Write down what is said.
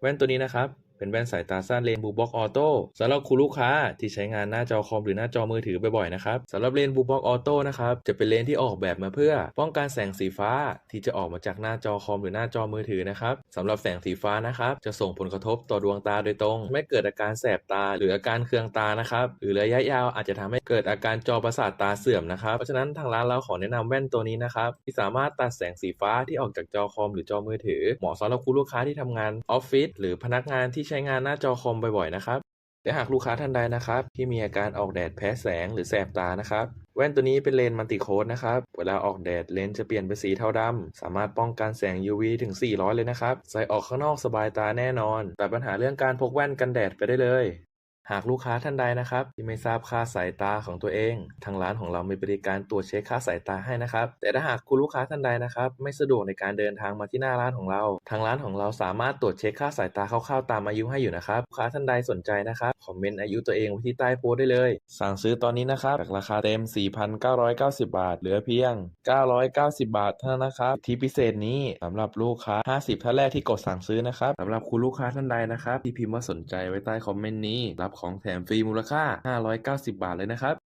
แว่นตัวนี้นะครับ เป็นแว่นสายตาสั้นเลนบูบ็อกออโต้สำหรับคุณลูกค้าที่ใช้งานหน้าจอคอมหรือหน้าจอมือถือบ่อยๆนะครับสำหรับเลนบูบ็อกออโต้นะครับจะเป็นเลนที่ออกแบบมาเพื่อ ป้องกันแสงสีฟ้าที่จะออกมาจากหน้าจอคอมหรือหน้าจอมือถือนะครับสำหรับแสงสีฟ้านะครับจะส่งผลกระทบต่อดวงตาโดยตรง ไม่เกิดอาการแสบตาหรืออาการเคืองตานะครับหรือระยะยาวอาจจะทำให้เกิดอาการจอประสาทตาเสื่อมนะครับเพราะฉะนั้นทางร้านเราขอแนะนำแว่นตัวนี้นะครับที่สามารถตัดแสงสีฟ้าที่ออกจากจอคอมหรือจอมือถือเหมาะสำหรับคุณลูกค้าที่ทำงานออฟฟิศหรือพนักงานที่ใช้งานหน้าจอคอมบ่อยๆนะครับและหากลูกค้าท่านใดนะครับ ที่มีอาการออกแดดแพ้แสงหรือแสบตานะครับ แว่นตัวนี้เป็นเลนส์มัลติโคดนะครับ เวลาออกแดดเลนส์จะเปลี่ยนเป็นสีเทาดำ สามารถป้องกันแสง UV ถึง 400 เลยนะครับ ใส่ออกข้างนอกสบายตาแน่นอน แต่ปัญหาเรื่องการพกแว่นกันแดดไปได้เลย หากลูกค้าท่านใดนะครับ ที่ไม่ทราบค่าสายตาของตัวเอง ทางร้านของเรามีบริการตรวจเช็คค่าสายตาให้นะครับ แต่ถ้าหากคุณลูกค้าท่านใดนะครับ ไม่สะดวกในการเดินทางมาที่หน้าร้านของเรา ทางร้านของเราสามารถตรวจเช็คค่าสายตาคร่าวๆตามอายุให้อยู่นะครับลูกค้าท่านใดสนใจนะครับคอมเมนต์อายุตัวเองไว้ที่ใต้โพสต์ได้เลย สั่งซื้อตอนนี้นะครับจากราคาเต็ม 4,990 บาท เหลือเพียง 990 บาทเท่านั้นนะครับที่พิเศษนี้สำหรับลูกค้า 50ท่านแรกที่กดสั่งซื้อนะครับสำหรับคุณลูกค้าท่านใดนะครับที่พิมพ์ว่าสนใจไว้ใต้คอมเมนต์นี้รับของแถมฟรีมูลค่า 590 บาทเลยนะครับ